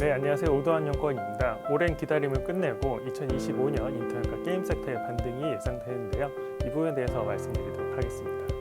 네, 안녕하세요. 오도한 연구원입니다. 오랜 기다림을 끝내고 2025년 인터넷과 게임 섹터의 반등이 예상되는데요. 이 부분에 대해서 말씀드리도록 하겠습니다.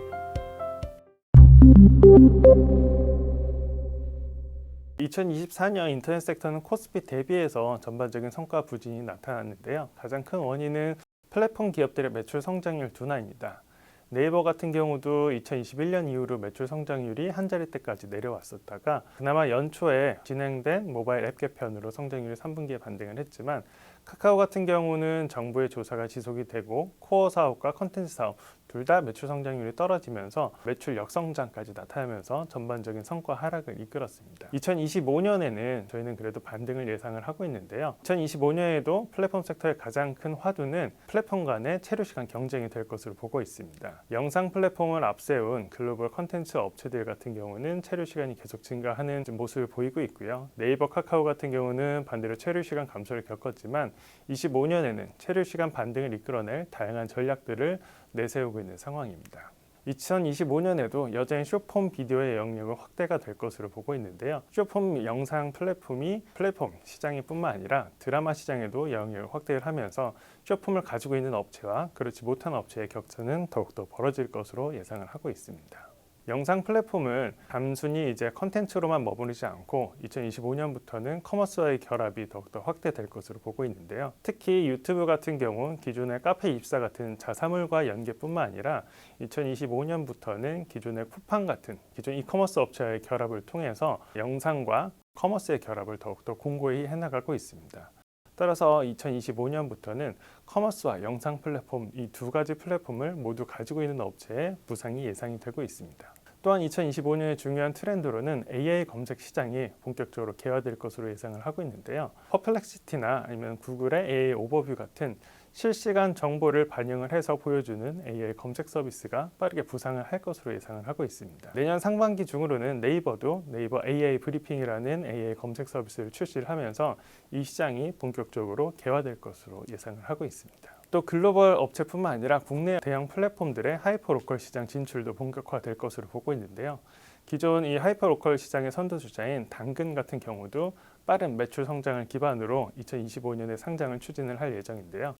(2024년) 인터넷 섹터는 코스피 대비해서 전반적인 성과 부진이 나타났는데요. 가장 큰 원인은 플랫폼 기업들의 매출 성장률 둔화입니다. 네이버 같은 경우도 2021년 이후로 매출 성장률이 한 자리대까지 내려왔었다가 그나마 연초에 진행된 모바일 앱 개편으로 성장률이 3분기에 반등을 했지만 카카오 같은 경우는 정부의 조사가 지속이 되고 코어 사업과 컨텐츠 사업 둘 다 매출 성장률이 떨어지면서 매출 역성장까지 나타나면서 전반적인 성과 하락을 이끌었습니다. 2025년에는 저희는 그래도 반등을 예상을 하고 있는데요. 2025년에도 플랫폼 섹터의 가장 큰 화두는 플랫폼 간의 체류 시간 경쟁이 될 것으로 보고 있습니다. 영상 플랫폼을 앞세운 글로벌 컨텐츠 업체들 같은 경우는 체류 시간이 계속 증가하는 좀 모습을 보이고 있고요. 네이버, 카카오 같은 경우는 반대로 체류 시간 감소를 겪었지만 25년에는 체류 시간 반등을 이끌어낼 다양한 전략들을 내세우고 있는 상황입니다. 2025년에도 여전히 쇼폼 비디오의 영역은 확대가 될 것으로 보고 있는데요. 쇼폼 영상 플랫폼이 플랫폼 시장이 뿐만 아니라 드라마 시장에도 영역을 확대를 하면서 쇼폼을 가지고 있는 업체와 그렇지 못한 업체의 격차는 더욱더 벌어질 것으로 예상을 하고 있습니다. 영상 플랫폼을 단순히 이제 컨텐츠로만 머무르지 않고 2025년부터는 커머스와의 결합이 더욱더 확대될 것으로 보고 있는데요. 특히 유튜브 같은 경우 기존의 카페 입사 같은 자사물과 연계뿐만 아니라 2025년부터는 기존의 쿠팡 같은 기존 이커머스 업체와의 결합을 통해서 영상과 커머스의 결합을 더욱더 공고히 해나가고 있습니다. 따라서 2025년부터는 커머스와 영상 플랫폼 이 두 가지 플랫폼을 모두 가지고 있는 업체의 부상이 예상이 되고 있습니다. 또한 2025년의 중요한 트렌드로는 AI 검색 시장이 본격적으로 개화될 것으로 예상을 하고 있는데요. 퍼플렉시티나 아니면 구글의 AI 오버뷰 같은 실시간 정보를 반영을 해서 보여주는 AI 검색 서비스가 빠르게 부상을 할 것으로 예상을 하고 있습니다. 내년 상반기 중으로는 네이버도 네이버 AI 브리핑이라는 AI 검색 서비스를 출시를 하면서 이 시장이 본격적으로 개화될 것으로 예상을 하고 있습니다. 또 글로벌 업체뿐만 아니라 국내 대형 플랫폼들의 하이퍼 로컬 시장 진출도 본격화될 것으로 보고 있는데요. 기존 이 하이퍼 로컬 시장의 선두 주자인 당근 같은 경우도 빠른 매출 성장을 기반으로 2025년에 상장을 추진을 할 예정인데요.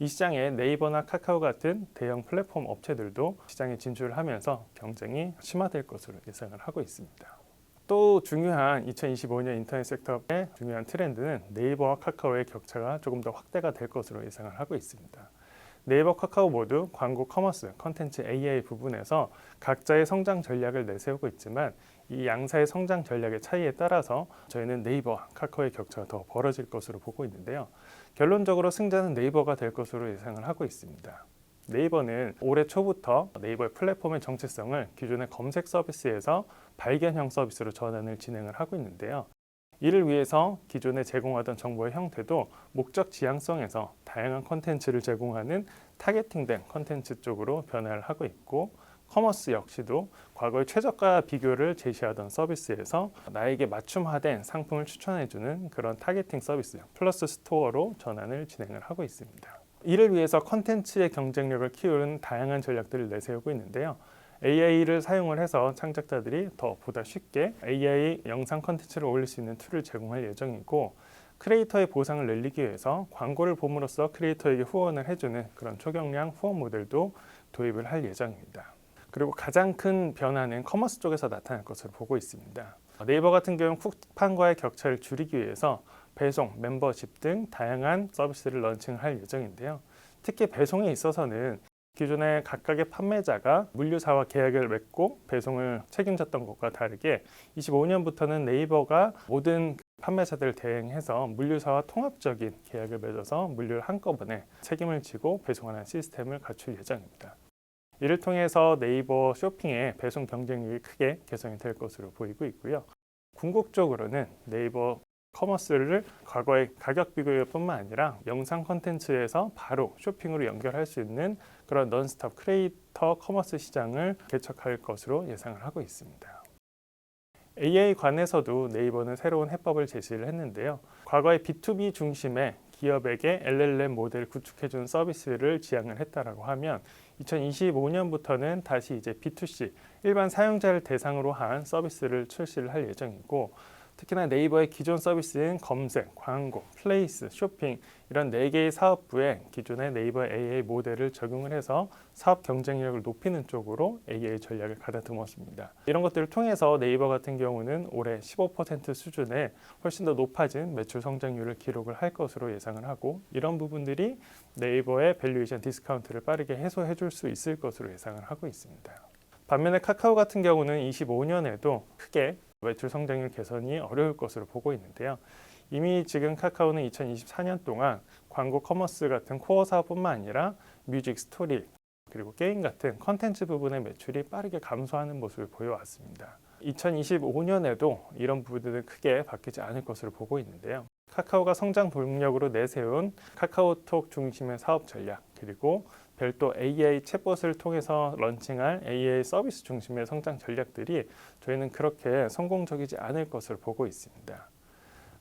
이 시장에 네이버나 카카오 같은 대형 플랫폼 업체들도 시장에 진출을 하면서 경쟁이 심화될 것으로 예상을 하고 있습니다. 또 중요한 2025년 인터넷 섹터의 중요한 트렌드는 네이버와 카카오의 격차가 조금 더 확대가 될 것으로 예상을 하고 있습니다. 네이버, 카카오 모두 광고 커머스, 컨텐츠 AI 부분에서 각자의 성장 전략을 내세우고 있지만 이 양사의 성장 전략의 차이에 따라서 저희는 네이버와 카카오의 격차가 더 벌어질 것으로 보고 있는데요. 결론적으로 승자는 네이버가 될 것으로 예상을 하고 있습니다. 네이버는 올해 초부터 네이버의 플랫폼의 정체성을 기존의 검색 서비스에서 발견형 서비스로 전환을 진행을 하고 있는데요. 이를 위해서 기존에 제공하던 정보의 형태도 목적 지향성에서 다양한 컨텐츠를 제공하는 타겟팅된 컨텐츠 쪽으로 변화를 하고 있고 커머스 역시도 과거의 최저가 비교를 제시하던 서비스에서 나에게 맞춤화된 상품을 추천해주는 그런 타겟팅 서비스 플러스 스토어로 전환을 진행을 하고 있습니다. 이를 위해서 컨텐츠의 경쟁력을 키우는 다양한 전략들을 내세우고 있는데요. AI를 사용을 해서 창작자들이 더 보다 쉽게 AI 영상 컨텐츠를 올릴 수 있는 툴을 제공할 예정이고 크리에이터의 보상을 늘리기 위해서 광고를 봄으로써 크리에이터에게 후원을 해주는 그런 초경량 후원 모델도 도입을 할 예정입니다. 그리고 가장 큰 변화는 커머스 쪽에서 나타날 것으로 보고 있습니다. 네이버 같은 경우는 쿠팡과의 격차를 줄이기 위해서 배송, 멤버십 등 다양한 서비스를 런칭할 예정인데요. 특히 배송에 있어서는 기존의 각각의 판매자가 물류사와 계약을 맺고 배송을 책임졌던 것과 다르게 25년부터는 네이버가 모든 판매사들을 대행해서 물류사와 통합적인 계약을 맺어서 물류를 한꺼번에 책임을 지고 배송하는 시스템을 갖출 예정입니다. 이를 통해서 네이버 쇼핑의 배송 경쟁력이 크게 개선이 될 것으로 보이고 있고요. 궁극적으로는 네이버 커머스를 과거의 가격 비교뿐만 아니라 영상 콘텐츠에서 바로 쇼핑으로 연결할 수 있는 그런 넌스톱 크리에이터 커머스 시장을 개척할 것으로 예상을 하고 있습니다. AI 관에서도 네이버는 새로운 해법을 제시를 했는데요. 과거의 B2B 중심의 기업에게 LLM 모델 구축해준 서비스를 지향을 했다라고 하면 2025년부터는 다시 이제 B2C 일반 사용자를 대상으로 한 서비스를 출시를 할 예정이고 특히나 네이버의 기존 서비스인 검색, 광고, 플레이스, 쇼핑 이런 네 개의 사업부에 기존의 네이버 AA 모델을 적용을 해서 사업 경쟁력을 높이는 쪽으로 AA 전략을 가다듬었습니다. 이런 것들을 통해서 네이버 같은 경우는 올해 15% 수준의 훨씬 더 높아진 매출 성장률을 기록을 할 것으로 예상을 하고 이런 부분들이 네이버의 밸류에이션 디스카운트를 빠르게 해소해 줄 수 있을 것으로 예상을 하고 있습니다. 반면에 카카오 같은 경우는 25년에도 크게 매출 성장률 개선이 어려울 것으로 보고 있는데요. 이미 지금 카카오는 2024년 동안 광고 커머스 같은 코어 사업뿐만 아니라 뮤직, 스토리 그리고 게임 같은 컨텐츠 부분의 매출이 빠르게 감소하는 모습을 보여왔습니다. 2025년에도 이런 부분들은 크게 바뀌지 않을 것으로 보고 있는데요. 카카오가 성장 동력으로 내세운 카카오톡 중심의 사업 전략 그리고 별도 AI 챗봇을 통해서 런칭할 AI 서비스 중심의 성장 전략들이 저희는 그렇게 성공적이지 않을 것으로 보고 있습니다.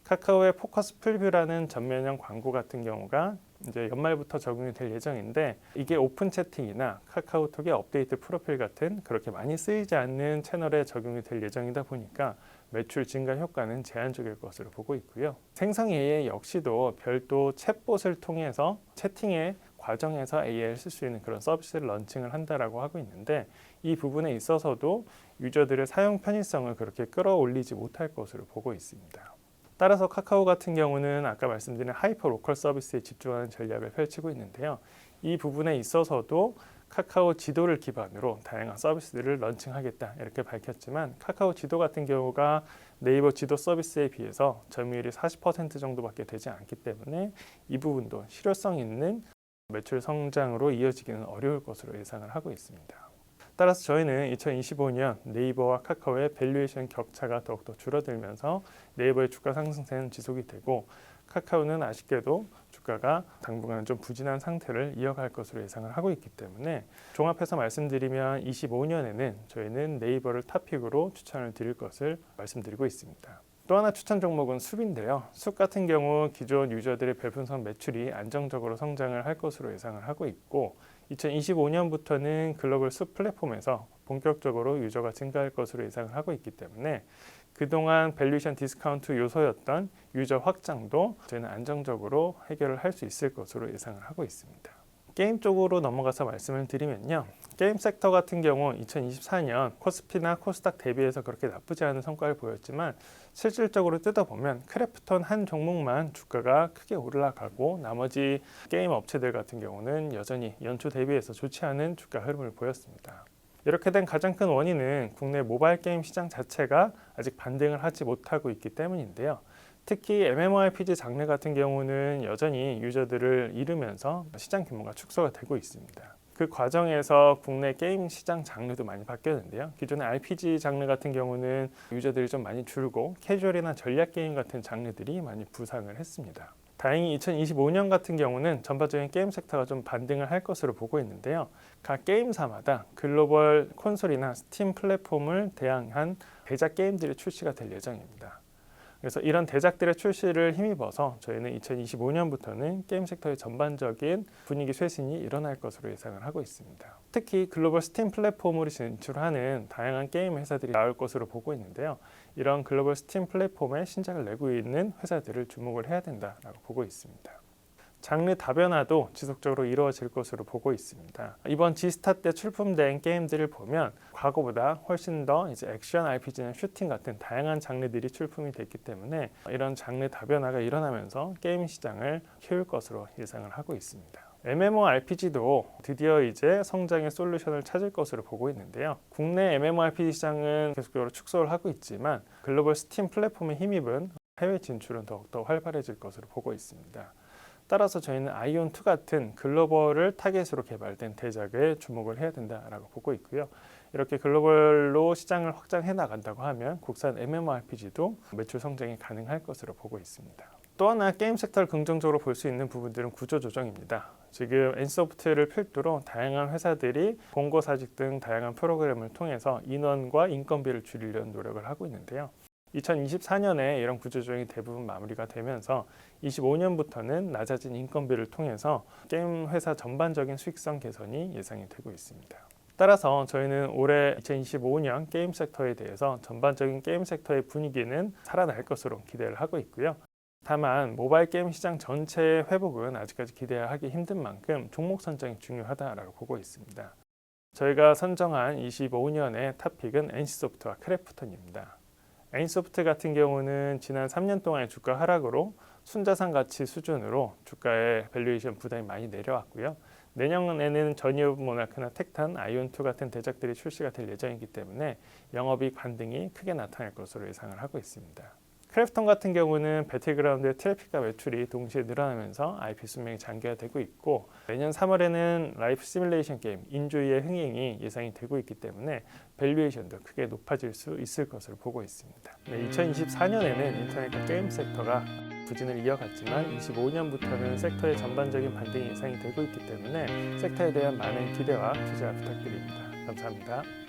카카오의 포커스 풀뷰라는 전면형 광고 같은 경우가 이제 연말부터 적용이 될 예정인데 이게 오픈 채팅이나 카카오톡의 업데이트 프로필 같은 그렇게 많이 쓰이지 않는 채널에 적용이 될 예정이다 보니까 매출 증가 효과는 제한적일 것으로 보고 있고요. 생성 AI 역시도 별도 챗봇을 통해서 채팅의 과정에서 AI를 쓸 수 있는 그런 서비스를 런칭을 한다라고 하고 있는데 이 부분에 있어서도 유저들의 사용 편의성을 그렇게 끌어올리지 못할 것으로 보고 있습니다. 따라서 카카오 같은 경우는 아까 말씀드린 하이퍼 로컬 서비스에 집중하는 전략을 펼치고 있는데요. 이 부분에 있어서도 카카오 지도를 기반으로 다양한 서비스들을 런칭하겠다 이렇게 밝혔지만 카카오 지도 같은 경우가 네이버 지도 서비스에 비해서 점유율이 40% 정도밖에 되지 않기 때문에 이 부분도 실효성 있는 매출 성장으로 이어지기는 어려울 것으로 예상을 하고 있습니다. 따라서 저희는 2025년 네이버와 카카오의 밸류에이션 격차가 더욱더 줄어들면서 네이버의 주가 상승세는 지속이 되고 카카오는 아쉽게도 주가가 당분간 좀 부진한 상태를 이어갈 것으로 예상을 하고 있기 때문에 종합해서 말씀드리면 25년에는 저희는 네이버를 탑픽으로 추천을 드릴 것을 말씀드리고 있습니다. 또 하나 추천 종목은 숲인데요. 숲 같은 경우 기존 유저들의 별풍선 매출이 안정적으로 성장을 할 것으로 예상을 하고 있고 2025년부터는 글로벌 숲 플랫폼에서 본격적으로 유저가 증가할 것으로 예상을 하고 있기 때문에 그동안 밸류션 디스카운트 요소였던 유저 확장도 저희는 안정적으로 해결을 할 수 있을 것으로 예상을 하고 있습니다. 게임 쪽으로 넘어가서 말씀을 드리면요. 게임 섹터 같은 경우 2024년 코스피나 코스닥 대비해서 그렇게 나쁘지 않은 성과를 보였지만 실질적으로 뜯어보면 크래프톤 한 종목만 주가가 크게 올라가고 나머지 게임 업체들 같은 경우는 여전히 연초 대비해서 좋지 않은 주가 흐름을 보였습니다. 이렇게 된 가장 큰 원인은 국내 모바일 게임 시장 자체가 아직 반등을 하지 못하고 있기 때문인데요. 특히 MMORPG 장르 같은 경우는 여전히 유저들을 잃으면서 시장 규모가 축소가 되고 있습니다. 그 과정에서 국내 게임 시장 장르도 많이 바뀌었는데요. 기존의 RPG 장르 같은 경우는 유저들이 좀 많이 줄고 캐주얼이나 전략 게임 같은 장르들이 많이 부상을 했습니다. 다행히 2025년 같은 경우는 전반적인 게임 섹터가 좀 반등을 할 것으로 보고 있는데요. 각 게임사마다 글로벌 콘솔이나 스팀 플랫폼을 대항한 대작 게임들이 출시가 될 예정입니다. 그래서 이런 대작들의 출시를 힘입어서 저희는 2025년부터는 게임 섹터의 전반적인 분위기 쇄신이 일어날 것으로 예상을 하고 있습니다. 특히 글로벌 스팀 플랫폼으로 진출하는 다양한 게임 회사들이 나올 것으로 보고 있는데요. 이런 글로벌 스팀 플랫폼에 신작을 내고 있는 회사들을 주목을 해야 된다라고 보고 있습니다. 장르 다변화도 지속적으로 이루어질 것으로 보고 있습니다. 이번 지스타 때 출품된 게임들을 보면 과거보다 훨씬 더 이제 액션 RPG나 슈팅 같은 다양한 장르들이 출품이 됐기 때문에 이런 장르 다변화가 일어나면서 게임 시장을 키울 것으로 예상을 하고 있습니다. MMORPG도 드디어 이제 성장의 솔루션을 찾을 것으로 보고 있는데요. 국내 MMORPG 시장은 계속적으로 축소를 하고 있지만 글로벌 스팀 플랫폼의 힘입은 해외 진출은 더욱더 활발해질 것으로 보고 있습니다. 따라서 저희는 아이온2 같은 글로벌을 타겟으로 개발된 대작에 주목을 해야 된다라고 보고 있고요. 이렇게 글로벌로 시장을 확장해 나간다고 하면 국산 MMORPG도 매출 성장이 가능할 것으로 보고 있습니다. 또 하나 게임 섹터를 긍정적으로 볼 수 있는 부분들은 구조 조정입니다. 지금 엔소프트를 필두로 다양한 회사들이 공고 사직 등 다양한 프로그램을 통해서 인원과 인건비를 줄이려는 노력을 하고 있는데요. 2024년에 이런 구조조정이 대부분 마무리가 되면서 25년부터는 낮아진 인건비를 통해서 게임 회사 전반적인 수익성 개선이 예상이 되고 있습니다. 따라서 저희는 올해 2025년 게임 섹터에 대해서 전반적인 게임 섹터의 분위기는 살아날 것으로 기대를 하고 있고요. 다만 모바일 게임 시장 전체의 회복은 아직까지 기대하기 힘든 만큼 종목 선정이 중요하다라고 보고 있습니다. 저희가 선정한 25년의 탑픽은 NC소프트와 크래프톤입니다. NC소프트 같은 경우는 지난 3년 동안의 주가 하락으로 순자산 가치 수준으로 주가의 밸류에이션 부담이 많이 내려왔고요. 내년에는 전이업 모나크나 텍탄, 아이온2 같은 대작들이 출시가 될 예정이기 때문에 영업이익 반등이 크게 나타날 것으로 예상을 하고 있습니다. 크래프톤 같은 경우는 배틀그라운드의 트래픽과 매출이 동시에 늘어나면서 IP 수명이 장기화되고 있고 내년 3월에는 라이프 시뮬레이션 게임 인조이의 흥행이 예상이 되고 있기 때문에 밸류에이션도 크게 높아질 수 있을 것으로 보고 있습니다. 네, 2024년에는 인터넷과 게임 섹터가 부진을 이어갔지만 25년부터는 섹터의 전반적인 반등이 예상이 되고 있기 때문에 섹터에 대한 많은 기대와 투자 부탁드립니다. 감사합니다.